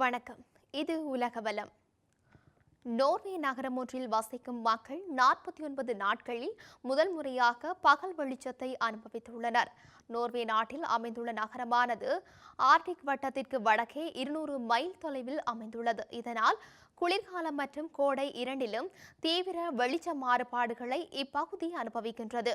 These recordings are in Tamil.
வணக்கம். இது உலகவலம். நோர்வே நகரம் ஒன்றில் வசிக்கும் மக்கள் நாற்பத்தி ஒன்பது நாட்களில் முதல் முறையாக பகல் வெளிச்சத்தை அனுபவித்துள்ளனர். நோர்வே நாட்டில் அமைந்துள்ள நகரமானது ஆர்டிக் வட்டத்திற்கு வடக்கே இருநூறு மைல் தொலைவில் அமைந்துள்ளது. இதனால் குளிர்காலம் மற்றும் கோடை இரண்டிலும் தீவிர வெளிச்ச மாறுபாடுகளை இப்பகுதி அனுபவிக்கின்றது.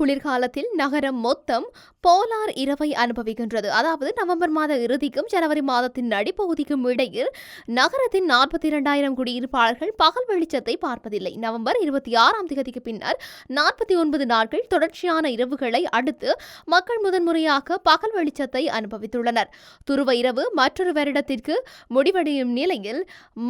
குளிர்காலத்தில் நகரம் மொத்தம் போலார் இரவை அனுபவிக்கின்றது. அதாவது நவம்பர் மாத இறுதிக்கும் ஜனவரி மாதத்தின் நடிப்பகுதிக்கும் இடையில் நகரத்தின் நாற்பத்தி இரண்டாயிரம் குடியிருப்பாளர்கள் பகல் வெளிச்சத்தை பார்ப்பதில்லை. நவம்பர் இருபத்தி ஆறாம் தேதிக்கு பின்னர் நாற்பத்தி ஒன்பது நாட்கள் தொடர்ச்சியான இரவுகளை அடுத்து மக்கள் முதன்முறையாக பகல் வெளிச்சத்தை அனுபவித்துள்ளனர். துருவ இரவு மற்றொரு வருடத்திற்கு முடிவடையும் நிலையில்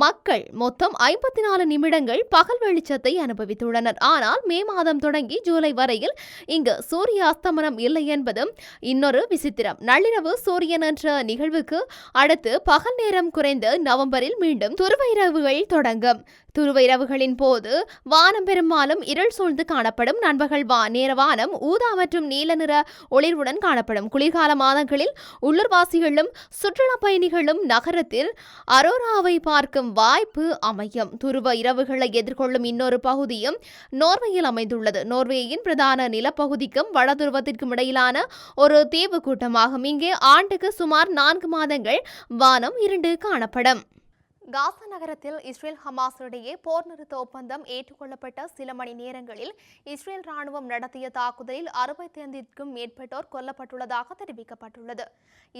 மக்கள் மொத்தம் ஐம்பத்தி நாலு நிமிடங்கள் பகல் வெளிச்சத்தை அனுபவித்துள்ளனர். ஆனால் மே மாதம் தொடங்கி ஜூலை வரையில் இங்கு சூரிய அஸ்தமனம் இல்லை என்பதும் இன்னொரு விசித்திரம். நள்ளிரவு சூரியன் என்ற நிகழ்வுக்கு அடுத்து பகல் நேரம் குறைந்து நவம்பரில் மீண்டும் துருவ இரவுகள் தொடங்கும். துருவ இரவுகளின் போது வானம் பெரும்பாலும் இருள் சூழ்ந்து காணப்படும் நண்பகல் வா நேர வானம் ஊதா மற்றும் நீல நிற ஒளிர்வுடன் காணப்படும். குளிர்கால மாதங்களில் உள்ளூர்வாசிகளும் சுற்றுலா பயணிகளும் நகரத்தில் அரோராவை பார்க்கும் வாய்ப்பு அமையும். துருவ இரவுகளை எதிர்கொள்ளும் இன்னொரு பகுதியும் நோர்வேயில் அமைந்துள்ளது. நோர்வேயின் பிரதான நிலப்பகுதிக்கும் வடதுருவத்திற்கும் இடையிலான ஒரு தீவு கூட்டமாகும் இங்கே ஆண்டுக்கு சுமார் நான்கு மாதங்கள் வானம் இருண்டு காணப்படும். காசா நகரத்தில் இஸ்ரேல் ஹமாஸ் இடையே போர் நிறுத்த ஒப்பந்தம் ஏற்றுக்கொள்ளப்பட்ட சில மணி நேரங்களில் இஸ்ரேல் ராணுவம் நடத்திய தாக்குதலில் அறுபத்தி ஐந்திற்கும் மேற்பட்டோர் கொல்லப்பட்டுள்ளதாக தெரிவிக்கப்பட்டுள்ளது.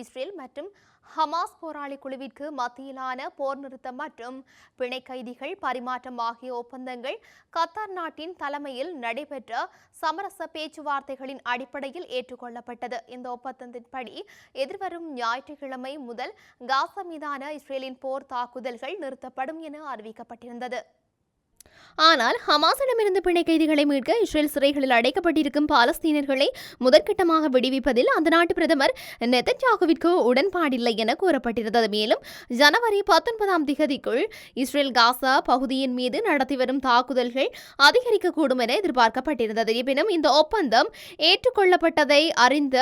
இஸ்ரேல் மற்றும் ஹமாஸ் போராளி குழுவிற்கு மத்தியிலான போர் நிறுத்தம் மற்றும் பிணை கைதிகள் பரிமாற்றம் ஆகிய ஒப்பந்தங்கள் கத்தார் நாட்டின் தலைமையில் நடைபெற்ற சமரச பேச்சுவார்த்தைகளின் அடிப்படையில் ஏற்றுக்கொள்ளப்பட்டது. இந்த ஒப்பந்தத்தின்படி எதிர்வரும் ஞாயிற்றுக்கிழமை முதல் காசா மீதான இஸ்ரேலின் போர் தாக்குதல் தாக்குதல்கள் நிறுத்தப்படும் என அறிவிக்கப்பட்டிருந்தது. ஆனால் ஹமாஸிடமிருந்து பிணை கைதிகளை மீட்க இஸ்ரேல் சிறைகளில் அடைக்கப்பட்டிருக்கும் பாலஸ்தீனர்களை முதற்கட்டமாக விடுவிப்பதில் அந்த நாட்டு பிரதமர் நெதன்யாகுவிற்கு உடன்பாடில்லை என கூறப்பட்டிருந்தது. மேலும் ஜனவரி பத்தொன்பதாம் திகதிக்குள் இஸ்ரேல் காசா பகுதியின் மீது நடத்தி வரும் தாக்குதல்கள் அதிகரிக்கக்கூடும் என எதிர்பார்க்கப்பட்டிருந்தது. இருப்பினும் இந்த ஒப்பந்தம் ஏற்றுக்கொள்ளப்பட்டதை அறிந்த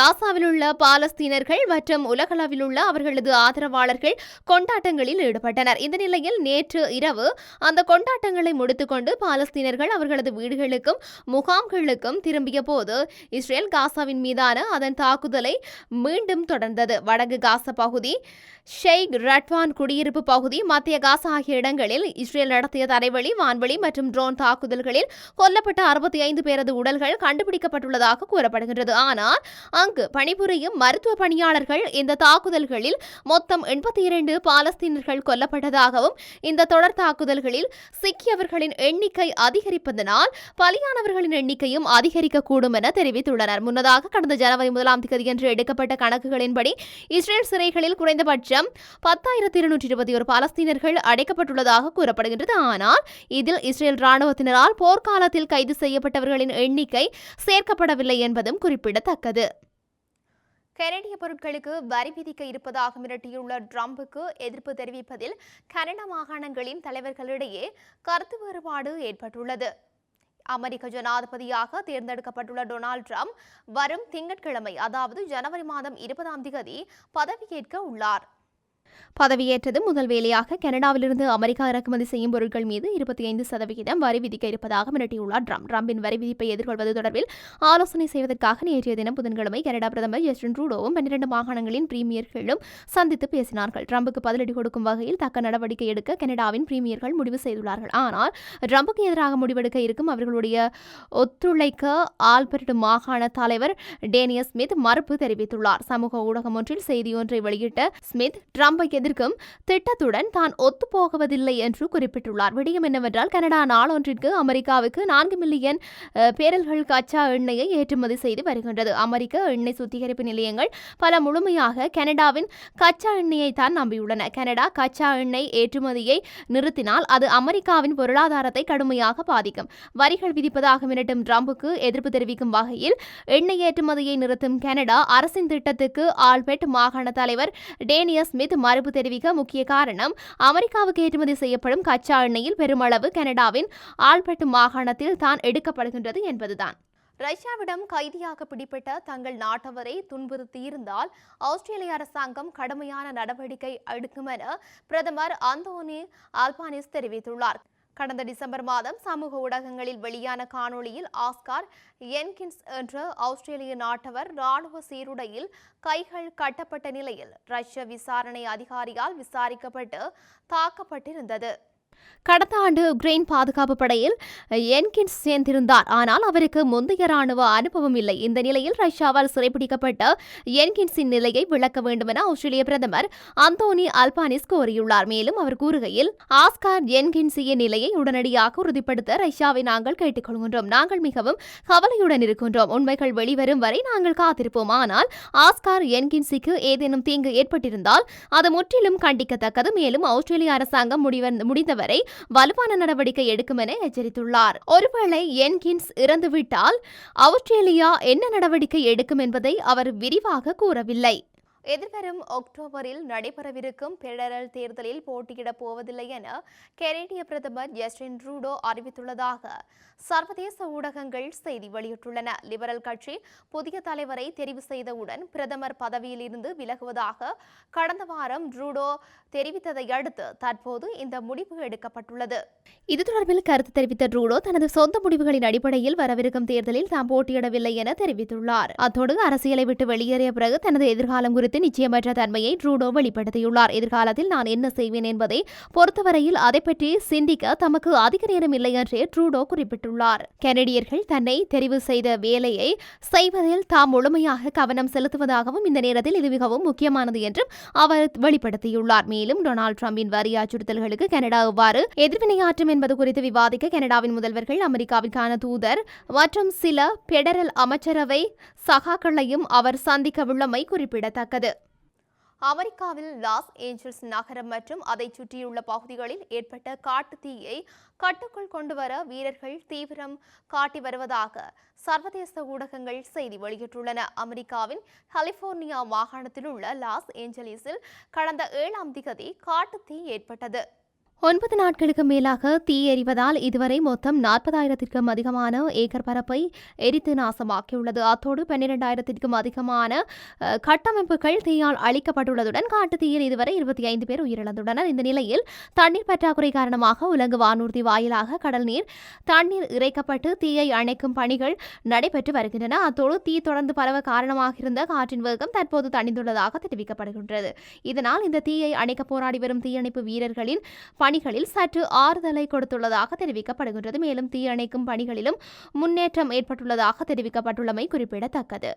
காசாவில் உள்ள பாலஸ்தீனர்கள் மற்றும் உலகளவில் உள்ள அவர்களது ஆதரவாளர்கள் கொண்டாட்டங்களில் ஈடுபட்டனர். இந்த நிலையில் நேற்று இரவு அந்த கொண்டாட்டங்களில் பணிகளை முடித்துக்கொண்டு பாலஸ்தீனர்கள் அவர்களது வீடுகளுக்கும் முகாம்களுக்கும் திரும்பிய போது இஸ்ரேல் காசாவின் மீதான அதன் தாக்குதலை மீண்டும் தொடர்ந்தது. வடக்கு காசா பகுதி ஷெய்க் ரட்வான் குடியிருப்பு பகுதி மத்திய காசா ஆகிய இடங்களில் இஸ்ரேல் நடத்திய தரைவழி வான்வழி மற்றும் ட்ரோன் தாக்குதல்களில் கொல்லப்பட்ட அறுபத்தி ஐந்து பேரது உடல்கள் கண்டுபிடிக்கப்பட்டுள்ளதாக கூறப்படுகின்றது. ஆனால் அங்கு பணிபுரியும் மருத்துவ பணியாளர்கள் இந்த தாக்குதல்களில் மொத்தம் எண்பத்தி இரண்டு பாலஸ்தீனர்கள் கொல்லப்பட்டதாகவும் இந்த தொடர் தாக்குதல்களில் சிக்கிய சிக்கியவர்களின் எண்ணிக்கை அதிகரிப்பதனால் பலியானவர்களின் எண்ணிக்கையும் அதிகரிக்கக்கூடும் என தெரிவித்துள்ளனர். முன்னதாக கடந்த ஜனவரி முதலாம் தேதியன்று எடுக்கப்பட்ட கணக்குகளின்படி இஸ்ரேல் சிறைகளில் குறைந்தபட்சம் பத்தாயிரத்தி இருநூற்றி இருபத்தி ஒரு பாலஸ்தீனர்கள் அடைக்கப்பட்டுள்ளதாக கூறப்படுகின்றது. ஆனால் இதில் இஸ்ரேல் ராணுவத்தினரால் போர்க்காலத்தில் கைது செய்யப்பட்டவர்களின் எண்ணிக்கை சேர்க்கப்படவில்லை என்பதும் குறிப்பிடத்தக்கது. கனடிய பொருட்களுக்கு வரி விதிக்க இருப்பதாக மிரட்டியுள்ள ட்ரம்புக்கு எதிர்ப்பு தெரிவிப்பதில் கனடா மாகாணங்களின் தலைவர்களிடையே கருத்து வேறுபாடு ஏற்பட்டுள்ளது. அமெரிக்க ஜனாதிபதியாக தேர்ந்தெடுக்கப்பட்டுள்ள டொனால்ட் ட்ரம்ப் வரும் திங்கட்கிழமை அதாவது ஜனவரி மாதம் இருபதாம் தேதி பதவியேற்க உள்ளார். பதவியேற்றது முதல் வேலையாக கனடாவிலிருந்து அமெரிக்கா இறக்குமதி செய்யும் பொருட்கள் மீது இருபத்தி ஐந்து சதவிகிதம் வரி விதிக்க இருப்பதாக மிரட்டியுள்ளார் ட்ரம்ப். ட்ரம்பின் வரி விதிப்பை எதிர்கொள்வது தொடர்பில் ஆலோசனை செய்வதற்காக நேற்றைய தினம் புதன்கிழமை கனடா பிரதமர் ஜஸ்டின் ட்ரூடோவும் பன்னிரண்டு மாகாணங்களின் பிரீமியர்களும் சந்தித்து பேசினார்கள். ட்ரம்புக்கு பதிலடி கொடுக்கும் வகையில் தக்க நடவடிக்கை எடுக்க கனடாவின் பிரீமியர்கள் முடிவு செய்துள்ளார்கள். ஆனால் ட்ரம்புக்கு எதிராக முடிவெடுக்க இருக்கும் அவர்களுடைய ஒத்துழைக்க ஆல்பர்ட் மாகாண தலைவர் டேனியஸ் ஸ்மித் மறுப்பு தெரிவித்துள்ளார். சமூக ஊடகம் ஒன்றில் செய்தி ஒன்றை வெளியிட்ட ஸ்மித் ட்ரம்பை எதிர்க்கும் திட்டத்துடன் தான் ஒத்துப்போகுவதில்லை என்று குறிப்பிட்டுள்ளார். விடயம் என்னவென்றால் கனடா நாளொன்றிற்கு அமெரிக்காவுக்கு நான்கு மில்லியன் பேரல்கள் கச்சா எண்ணெயை ஏற்றுமதி செய்து வருகின்றது. அமெரிக்க எண்ணெய் சுத்திகரிப்பு நிலையங்கள் பல முழுமையாக கனடாவின் கச்சா எண்ணெயை தான் நம்பியுள்ளன. கனடா கச்சா எண்ணெய் ஏற்றுமதியை நிறுத்தினால் அது அமெரிக்காவின் பொருளாதாரத்தை கடுமையாக பாதிக்கும். வரிகள் விதிப்பதாக மிரட்டும் ட்ரம்புக்கு எதிர்ப்பு தெரிவிக்கும் வகையில் எண்ணெய் ஏற்றுமதியை நிறுத்தும் கனடா அரசின் திட்டத்துக்கு ஆல்பெட் மாகாண தலைவர் டேனியஸ் ஸ்மித் மறுப்பு தெரிவிக்க முக்கிய காரணம் அமெரிக்காவுக்கு ஏற்றுமதி செய்யப்படும் கச்சா எண்ணெயில் பெருமளவு கனடாவின் ஆல்பர்ட் மாகாணத்தில் தான் எடுக்கப்படுகின்றது என்பதுதான். ரஷ்யாவிடம் கைதியாக பிடிபட்ட தங்கள் நாட்டவரை துன்புறுத்தியிருந்தால் ஆஸ்திரேலிய அரசாங்கம் கடுமையான நடவடிக்கை எடுக்கும் என பிரதமர் அந்தோனி ஆல்பானிஸ் தெரிவித்துள்ளார். கடந்த டிசம்பர் மாதம் சமூக ஊடகங்களில் வெளியான காணொளியில் ஆஸ்கார் என்கின்ஸ் என்ற ஆஸ்திரேலிய நாட்டவர் ராணுவ சீருடையில் கைகள் கட்டப்பட்ட நிலையில் ரஷ்ய விசாரணை அதிகாரியால் விசாரிக்கப்பட்டு தாக்கப்பட்டிருந்தது. கடந்த ஆண்டு உக்ரைன் பாதுகாப்பு படையில் என்கின்ஸ் சேர்ந்திருந்தார். ஆனால் அவருக்கு முந்தைய ராணுவ அனுபவம் இல்லை. இந்த நிலையில் ரஷ்யாவால் சிறைப்பிடிக்கப்பட்ட என்கின்ஸின் நிலையை விளக்க வேண்டும் என ஆஸ்திரேலிய பிரதமர் அந்தோனி அல்பானிஸ் கோரியுள்ளார். மேலும் அவர் கூறுகையில் ஆஸ்கார் என்கின்சியின் நிலையை உடனடியாக உறுதிப்படுத்த ரஷ்யாவை நாங்கள் கேட்டுக்கொள்கின்றோம். நாங்கள் மிகவும் கவலையுடன் இருக்கின்றோம். உண்மைகள் வெளிவரும் வரை நாங்கள் காத்திருப்போம். ஆனால் ஆஸ்கார் என்கின்சிக்கு ஏதேனும் தீங்கு ஏற்பட்டிருந்தால் அது முற்றிலும் கண்டிக்கத்தக்கது. மேலும் ஆஸ்திரேலிய அரசாங்கம் முடிவ- வரை வலுவான நடவடிக்கை எடுக்கும் என எச்சரித்துள்ளார். ஒருவேளை என்கின்ஸ் இறந்துவிட்டால் ஆஸ்திரேலியா என்ன நடவடிக்கை எடுக்கும் என்பதை அவர் விரிவாக கூறவில்லை. எதிர்வரும் அக்டோபரில் நடைபெறவிருக்கும் பெடரல் தேர்தலில் போட்டியிடப் போவதில்லை என கெனடிய பிரதமர் ஜஸ்டின் ட்ரூடோ அறிவித்துள்ளதாக சர்வதேச ஊடகங்கள் செய்தி வெளியிட்டுள்ளன. லிபரல் கட்சி புதிய தலைவரை தெரிவு செய்தவுடன் பிரதமர் பதவியில் இருந்து விலகுவதாக கடந்த வாரம் ட்ரூடோ தெரிவித்ததை அடுத்து தற்போது இந்த முடிவு எடுக்கப்பட்டுள்ளது. இது தொடர்பில் கருத்து தெரிவித்த ட்ரூடோ தனது சொந்த முடிவுகளின் அடிப்படையில் வரவிருக்கும் தேர்தலில் தாம் போட்டியிடவில்லை என தெரிவித்துள்ளார். அத்தோடு அரசியலை விட்டு வெளியேறிய பிறகு தனது எதிர்காலம் குறித்து நிச்சயமற்ற தன்மையை ட்ரூடோ வெளிப்படுத்தியுள்ளார். எதிர்காலத்தில் நான் என்ன செய்வேன் என்பதை பொறுத்தவரையில் அதை பற்றி சிந்திக்க தமக்கு அதிக நேரம் இல்லை என்று ட்ரூடோ குறிப்பிட்டுள்ளார். கனடியர்கள் தன்னை தெரிவு செய்த வேலையை செய்வதில் தாம் முழுமையாக கவனம் செலுத்துவதாகவும் இந்த நேரத்தில் இது மிகவும் முக்கியமானது என்றும் அவர் வெளிப்படுத்தியுள்ளார். மேலும் டொனால்டு டிரம்பின் வரி அச்சுறுத்தல்களுக்கு கனடா எவ்வாறு எதிர்வினையாற்றும் என்பது குறித்து விவாதிக்க கனடாவின் முதல்வர்கள் அமெரிக்காவிற்கான தூதர் மற்றும் சில பெடரல் அமைச்சரவை சகாக்களையும் அவர் சந்திக்கவுள்ளமை குறிப்பிடத்தக்கது. அமெரிக்காவில் லாஸ் ஏஞ்சல்ஸ் நகரம் மற்றும் அதைச் சுற்றியுள்ள பகுதிகளில் ஏற்பட்ட காட்டு தீயை கட்டுக்குள் கொண்டுவர வீரர்கள் தீவிரம் காட்டி வருவதாக சர்வதேச ஊடகங்கள் செய்தி வெளியிட்டுள்ளன. அமெரிக்காவின் கலிபோர்னியா மாகாணத்தில் உள்ள லாஸ் ஏஞ்சலிஸில் கடந்த ஏழாம் திகதி காட்டு தீ ஏற்பட்டது. ஒன்பது நாட்களுக்கு மேலாக தீ எரிவதால் இதுவரை மொத்தம் நாற்பதாயிரத்திற்கும் அதிகமான ஏக்கர் பரப்பை எரித்து நாசமாக்கியுள்ளது. அத்தோடு பன்னிரெண்டாயிரத்திற்கும் அதிகமான கட்டமைப்புகள் தீயால் அழிக்கப்பட்டுள்ளதுடன் காட்டு தீயில் இதுவரை இருபத்தி ஐந்து பேர் உயிரிழந்துள்ளனர். இந்த நிலையில் தண்ணீர் பற்றாக்குறை காரணமாக உலங்கு வானூர்தி வாயிலாக கடல் நீர் தண்ணீர் இறைக்கப்பட்டு தீயை அணைக்கும் பணிகள் நடைபெற்று வருகின்றன. அத்தோடு தீ தொடர்ந்து பரவ காரணமாக இருந்த காற்றின் வேகம் தற்போது தணிந்துள்ளதாக தெரிவிக்கப்படுகின்றது. இதனால் இந்த தீயை அணைக்க போராடி வரும் தீயணைப்பு வீரர்களின் பணிகளில் சற்று ஆறுதலை கொடுத்துள்ளதாக தெரிவிக்கப்படுகின்றது. மேலும் தீயணைக்கும் பணிகளிலும் முன்னேற்றம் ஏற்பட்டுள்ளதாக தெரிவிக்கப்பட்டுள்ளமை குறிப்பிடத்தக்கது.